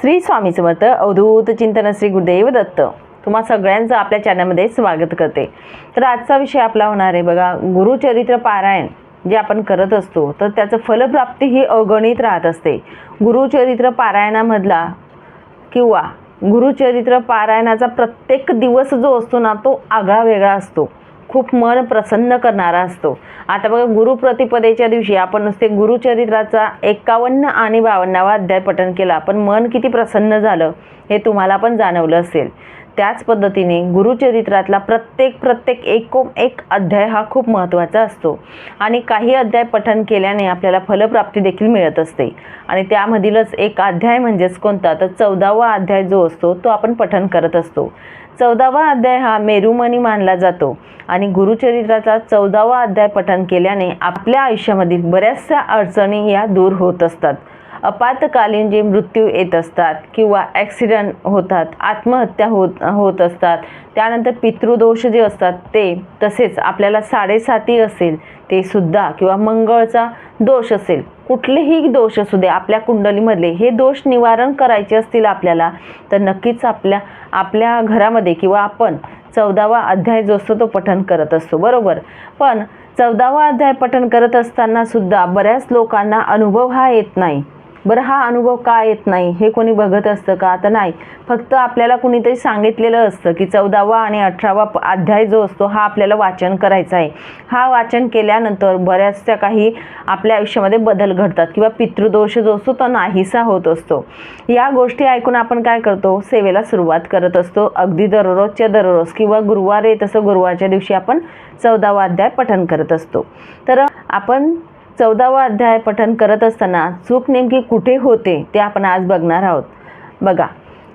श्री स्वामी समर्थ अवधूत चिंतन श्री गुरुदेव दत्त. तुम्हा सगळ्यांचं आपल्या चॅनलमध्ये स्वागत करते. तर आजचा विषय आपला होणार आहे बघा गुरुचरित्र पारायण जे आपण करत असतो तर त्याचं फलप्राप्ती ही अगणित राहत असते. गुरुचरित्र पारायणामधला किंवा गुरुचरित्र पारायणाचा प्रत्येक दिवस जो असतो ना तो आगळा वेगळा असतो. खूप मन प्रसन्न करणारा असतो. आता बघा गुरुप्रतिपदेच्या दिवशी आपण नुसते गुरुचरित्राचा एकावन्न आणि बावन्नावा अध्याय पठण केला. पण मन किती प्रसन्न झालं हे तुम्हाला पण जाणवलं असेल. त्याच पद्धतीने गुरुचरित्रातला प्रत्येक प्रत्येक एकोम एक अध्याय हा खूप महत्त्वाचा असतो. आणि काही अध्याय पठन केल्याने आपल्याला फलप्राप्ती देखील मिळत असते. आणि त्यामधीलच एक अध्याय म्हणजेच कोणता? तर चौदावा अध्याय जो असतो तो आपण पठन करत असतो. चौदावा अध्याय हा मेरुमणी मानला जातो. आणि गुरुचरित्राचा चौदावा अध्याय पठन केल्याने आपल्या आयुष्यामधील बऱ्याचशा अडचणी या दूर होत असतात. आपातकालीन जे मृत्यू येत असतात किंवा ॲक्सिडंट होतात आत्महत्या होत होत असतात त्यानंतर पितृदोष जे असतात ते तसेच आपल्याला साडेसाती असेल ते सुद्धा किंवा मंगळचा दोष असेल कुठलेही दोष असू दे आपल्या कुंडलीमधले हे दोष निवारण करायचे असतील आपल्याला तर नक्कीच आपल्या आपल्या घरामध्ये किंवा आपण चौदावा अध्याय जो असतो तो पठण करत असतो बरोबर? पण चौदावा अध्याय पठण करत असताना सुद्धा बऱ्याच लोकांना अनुभव हा येत नाही. बरं हा अनुभव का येत नाही? हे कोणी बघत असतं का? आता नाही. फक्त आपल्याला कुणीतरी सांगितलेलं असतं की चौदावा आणि अठरावा अध्याय जो असतो हा आपल्याला वाचन करायचा आहे. हा वाचन केल्यानंतर बऱ्याचशा काही आपल्या आयुष्यामध्ये बदल घडतात किंवा पितृदोष जो असतो तो नाहीसा होत असतो. या गोष्टी ऐकून आपण काय करतो? सेवेला सुरुवात करत असतो. अगदी दररोजच्या दररोज किंवा गुरुवार येत असं गुरुवारच्या दिवशी आपण चौदावा अध्याय पठण करत असतो. तर आपण चौदावा अध्याय पठन करत असताना चूक नेमकी कुठे होते ते आपण आज बघणार आहोत. बघा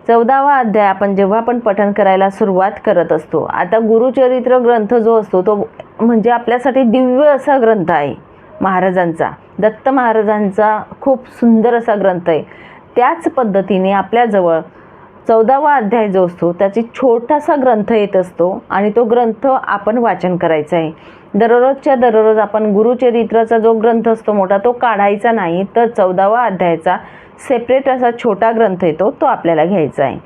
चौदावा अध्याय आपण जेव्हा आपण पठन करायला सुरुवात करत असतो आता गुरुचरित्र ग्रंथ जो असतो तो म्हणजे आपल्यासाठी दिव्य असा ग्रंथ आहे महाराजांचा. दत्त महाराजांचा खूप सुंदर असा ग्रंथ आहे. त्याच पद्धतीने आपल्याजवळ चौदावा अध्याय जो असतो त्याची छोटासा ग्रंथ येत असतो आणि तो ग्रंथ आपण वाचन करायचा आहे. दररोजच्या दररोज आपण गुरुचरित्राचा जो ग्रंथ असतो मोठा तो काढायचा नाही तर चौदावा अध्यायाचा सेपरेट असा छोटा ग्रंथ येतो तो आपल्याला घ्यायचा आहे.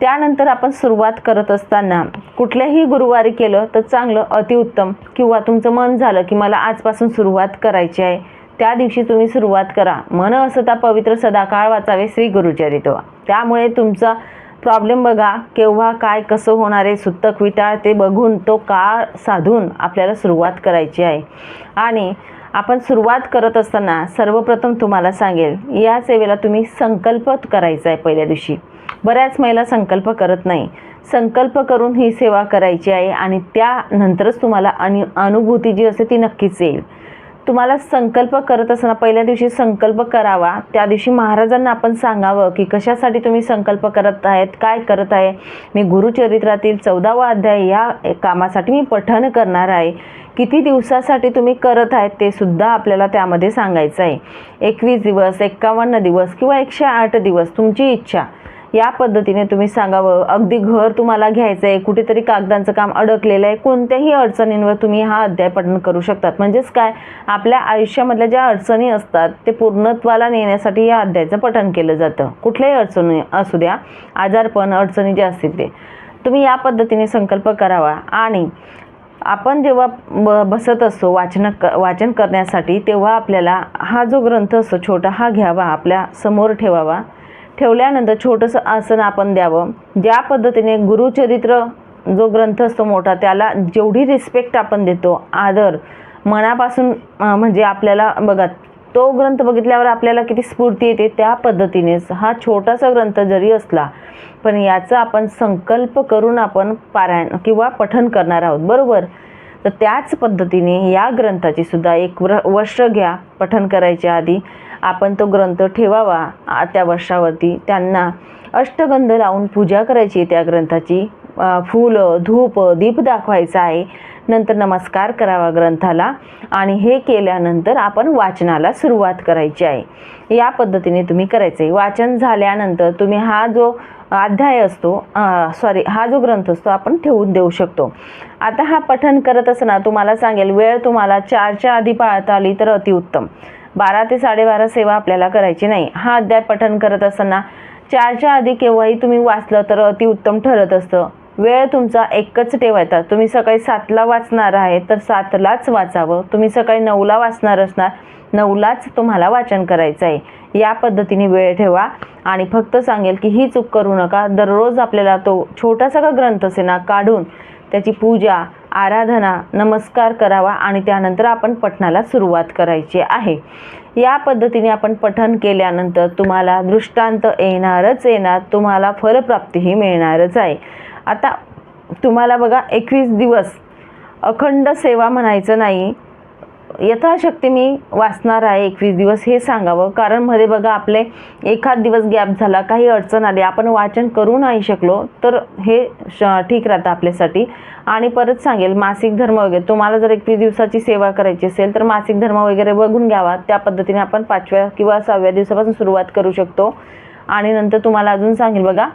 त्यानंतर आपण सुरुवात करत असताना कुठल्याही गुरुवारी केलं तर चांगलं अतिउत्तम किंवा तुमचं मन झालं की मला आजपासून सुरुवात करायची आहे. त्या दिवशी तुम्ही सुरुवात करा. मन असता पवित्र सदाकाळ वाचावे श्री गुरुचरित्र. त्यामुळे तुमचा प्रॉब्लेम बघा केव्हा काय कसं होणार आहे सुत्तक विटाळ ते बघून तो काळ साधून आपल्याला सुरुवात करायची आहे. आणि आपण सुरुवात करत असताना सर्वप्रथम तुम्हाला सांगेल या सेवेला तुम्ही संकल्प करायचा आहे पहिल्या दिवशी. बऱ्याच महिला संकल्प करत नाही. संकल्प करून ही सेवा करायची आहे आणि त्यानंतरच तुम्हाला अनु अनुभूती जी असते ती नक्कीच येईल. तुम्हाला संकल्प करत असताना पहिल्या दिवशी संकल्प करावा. त्या दिवशी महाराजांना आपण सांगावं की कशासाठी तुम्ही संकल्प करत आहेत काय करत आहे? मी गुरुचरित्रातील चौदावा अध्याय या कामासाठी मी पठण करणार आहे. किती दिवसासाठी तुम्ही करत आहेत ते सुद्धा आपल्याला त्यामध्ये सांगायचं आहे एकवीस दिवस एक्कावन्न दिवस किंवा एकशे आठ दिवस तुमची इच्छा. या पद्धतीने तुम्ही सांगावं. अगदी घर तुम्हाला घ्यायचं आहे कुठेतरी कागदांचं काम अडकलेलं आहे कोणत्याही अडचणींवर तुम्ही हा अध्याय पठण करू शकतात. म्हणजेच काय? आपल्या आयुष्यामधल्या ज्या अडचणी असतात ते पूर्णत्वाला नेण्यासाठी या अध्यायाचं पठण केलं जातं. कुठल्याही अडचणी असू द्या आजारपण अडचणी ज्या असतील ते. तुम्ही या पद्धतीने संकल्प करावा आणि आपण जेव्हा ब बसत असतो वाचन क वाचन करण्यासाठी तेव्हा आपल्याला हा जो ग्रंथ असतो छोटा हा घ्यावा आपल्यासमोर ठेवावा. ठेवल्यानंतर छोटंसं आसन आपण द्यावं. ज्या पद्धतीने गुरुचरित्र जो ग्रंथ असतो मोठा त्याला जेवढी रिस्पेक्ट आपण देतो आदर मनापासून म्हणजे आपल्याला बघा तो ग्रंथ बघितल्यावर आपल्याला किती स्फूर्ती येते त्या पद्धतीनेच. हा छोटासा ग्रंथ जरी असला पण याचा आपण संकल्प करून आपण पारायण किंवा पठन करणार आहोत. बरोबर? तर त्याच पद्धतीने या ग्रंथाची सुद्धा एक व्र वर्ष घ्या पठन करायच्या आधी आपण तो ग्रंथ ठेवावा त्या वर्षावरती त्यांना अष्टगंध लावून पूजा करायची आहे त्या ग्रंथाची फुलं धूप दीप दाखवायचा आहे. नंतर नमस्कार करावा ग्रंथाला आणि हे केल्यानंतर आपण वाचनाला सुरुवात करायची आहे. या पद्धतीने तुम्ही करायचं आहे वाचन झाल्यानंतर तुम्ही हा जो अध्याय असतो सॉरी हा जो ग्रंथ असतो आपण ठेवून देऊ शकतो. आता हा पठन करत असताना तुम्हाला सांगेल वेळ तुम्हाला चारच्या आधी पाळता आली तर अतिउत्तम बारा ते साडेबारा सेवा आपल्याला करायची नाही. हा अध्याय पठन करत असताना चारच्या आधी केव्हाही तुम्ही वाचलं तर अतिउत्तम ठरत असतं. वेळ तुमचा एकच ठेवायचा. तुम्ही सकाळी सातला वाचणार आहे तर सातलाच वाचावं. तुम्ही सकाळी नऊला वाचणार असणार नऊलाच तुम्हाला वाचन करायचं आहे. या पद्धतीने वेळ ठेवा. आणि फक्त सांगेल की ही चूक करू नका. दररोज आपल्याला तो छोटासा का ग्रंथ असे ना काढून त्याची पूजा आराधना नमस्कार करावा आणि त्यानंतर आपण पठणाला सुरुवात करायची आहे. या पद्धतीने आपण पठण केल्यानंतर तुम्हाला दृष्टांत येणारच येणार. तुम्हाला फलप्राप्तीही मिळणारच आहे. आता तुम्हाला बघा एकवीस दिवस अखंड सेवा म्हणायचं नाही. यथाशक्ती मी वाचणार आहे एकवीस दिवस हे सांगावं. कारण मध्ये बघा आपले एखाद दिवस गॅप झाला काही अडचण आली आपण वाचन करू नाही शकलो तर हे श- ठीक राहतं आपल्यासाठी. आणि परत सांगेल मासिक धर्म वगैरे तुम्हाला जर एकवीस दिवसाची सेवा करायची असेल तर मासिक धर्म वगैरे बघून घ्यावा. त्या पद्धतीने आपण पाचव्या किंवा सहाव्या दिवसापासून सुरुवात करू शकतो. आणि नंतर तुम्हाला अजून सांगेल बघा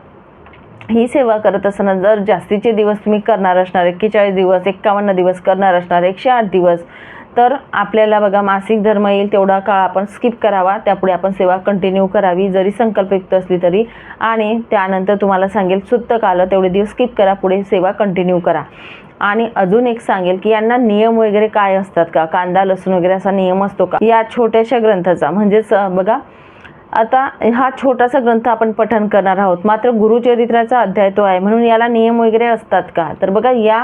ही सेवा करत असताना जर जास्तीचे दिवस तुम्ही करणार असणार एक्केचाळीस दिवस एक्कावन्न दिवस करणार असणार एकशे आठ दिवस तर आपल्याला बघा मासिक धर्म येईल तेवढा काळ आपण स्किप करावा. त्यापुढे आपण सेवा कंटिन्यू करावी. जरी संकल्पयुक्त असली तरी. आणि त्यानंतर तुम्हाला सांगेल सुत्त काल तेवढे दिवस स्किप करा. पुढे सेवा कंटिन्यू करा. आणि अजून एक सांगेल की यांना नियम वगैरे काय असतात का? कांदा लसूण वगैरे असा नियम असतो का? या छोट्याशा ग्रंथाचा. म्हणजेच बघा आता हा छोटासा ग्रंथ आपण पठण करणार आहोत. मात्र गुरुचरित्राचा अध्याय तो आहे. म्हणून याला नियम वगैरे असतात का? तर बघा या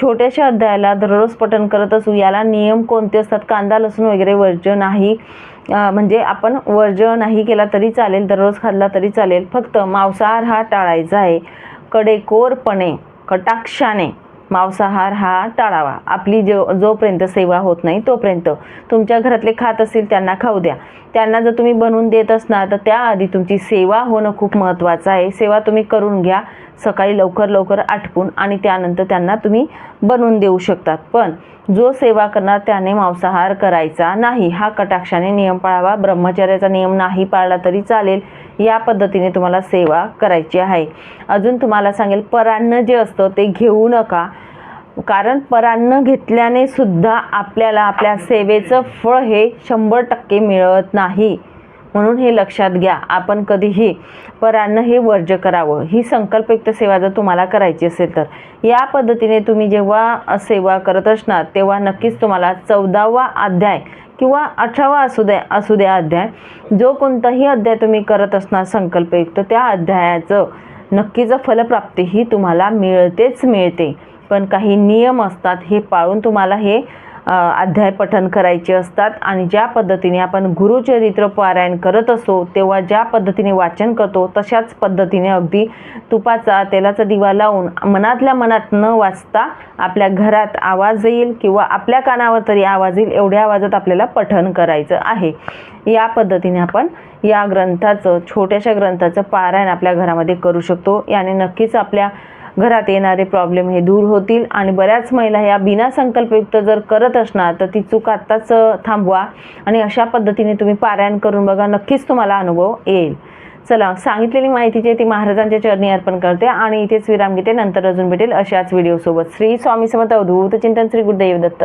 छोट्याशा अध्यायाला दररोज पठण करत असू याला नियम कोणते असतात? कांदा लसूण वगैरे वर्ज्य नाही. म्हणजे आपण वर्ज्य नाही केला तरी चालेल दररोज खाल्ला तरी चालेल. फक्त मांसाहार हा टाळायचा आहे. कडेकोरपणे कटाक्षाने. मांसाहार हा टाळावा. आपली जो जोपर्यंत सेवा होत नाही तोपर्यंत. तुमच्या घरातले खात असतील त्यांना खाऊ द्या. त्यांना जर तुम्ही बनवून देत असणार तर त्याआधी तुमची सेवा होणं खूप महत्त्वाचं आहे. सेवा तुम्ही करून घ्या. सकाळी लवकर लवकर आटपून आणि त्यानंतर त्यांना तुम्ही बनवून देऊ शकतात. पण जो सेवा करणार त्याने मांसाहार करायचा नाही. हा कटाक्षाने नियम पाळावा. ब्रह्मचर्याचा नियम नाही पाळला तरी चालेल. या पद्धतीने तुम्हाला सेवा करायची आहे. अजून तुम्हाला सांगेल परान्न जे असतं ते घेऊ नका. कारण परान्न घेतल्याने सुद्धा आपल्याला आपल्या सेवेचं फळ हे शंभर टक्के मिळत नाही. म्हणून हे लक्षात घ्या आपण कधीही परान्न हे वर्ज्य करावं. ही संकल्पयुक्त सेवा जर तुम्हाला करायची असेल तर. या पद्धतीने तुम्ही जेव्हा सेवा करत असणार तेव्हा नक्कीच तुम्हाला चौदावा अध्याय किंवा अठरावा असू द्या असू द्या अध्याय जो कोणताही अध्याय तुम्ही करत असणार संकल्पयुक्त त्या अध्यायाचं नक्कीच फलप्राप्ती ही तुम्हाला मिळतेच मिळते. पण काही नियम असतात हे पाळून तुम्हाला हे अध्याय पठन करायचे असतात आणि ज्या पद्धतीने आपण गुरुचरित्र पारायण करत असतो तेव्हा ज्या पद्धतीने वाचन करतो तशाच पद्धतीने अगदी तुपाचा तेलाचा दिवा लावून मनातल्या मनात न वाचता आपल्या घरात आवाज येईल किंवा आपल्या कानावर तरी आवाज येईल एवढ्या आवाजात आपल्याला पठन करायचं आहे. या पद्धतीने आपण या ग्रंथाचं छोट्याशा ग्रंथाचं पारायण आपल्या घरामध्ये करू शकतो. याने नक्कीच आपल्या घरात येणारे प्रॉब्लेम हे दूर होतील. आणि बऱ्याच महिला ह्या बिना संकल्पयुक्त जर करत असणार तर ती चूक आत्ताच थांबवा. आणि अशा पद्धतीने तुम्ही पारायण करून बघा नक्कीच तुम्हाला अनुभव येईल. चला सांगितलेली माहिती जी आहे ती महाराजांच्या चरणी अर्पण करते आणि इथेच विराम घेते. नंतर अजून भेटेल अशाच व्हिडिओसोबत श्री स्वामी समर्थ अवधूत चिंतन. श्री गुरुदेव दत्त